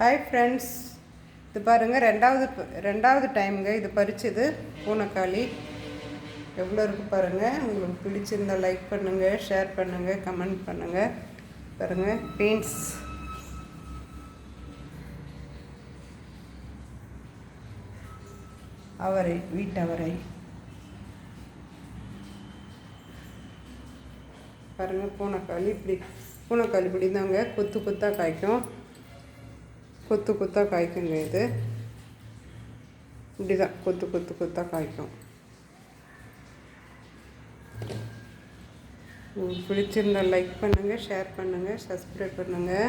Hi friends இது பாருங்கள் ரெண்டாவது ரெண்டாவது டைமுங்க இது பறிச்சது. பூனைக்காளி. எவ்வளோ இருக்குது பாருங்கள் உங்களுக்கு பிடிச்சிருந்தா லைக் பண்ணுங்கள் ஷேர் பண்ணுங்கள் கமெண்ட் பண்ணுங்கள் பாருங்கள் பீன்ஸ் அவரை வீட்டவரை பாருங்கள் பூனைக்காளி இப்படி பூனைக்காளி இப்படி தாங்க கொத்து கொத்தாக காய்க்கும். கொத்து கொத்தாக காய்க்குங்க இது. இப்படி தான் கொத்து கொத்து கொத்தாக காய்க்கும். உங்களுக்கு பிடிச்சிருந்தா லைக் பண்ணுங்கள் ஷேர் பண்ணுங்கள் சப்ஸ்கிரைப் பண்ணுங்கள்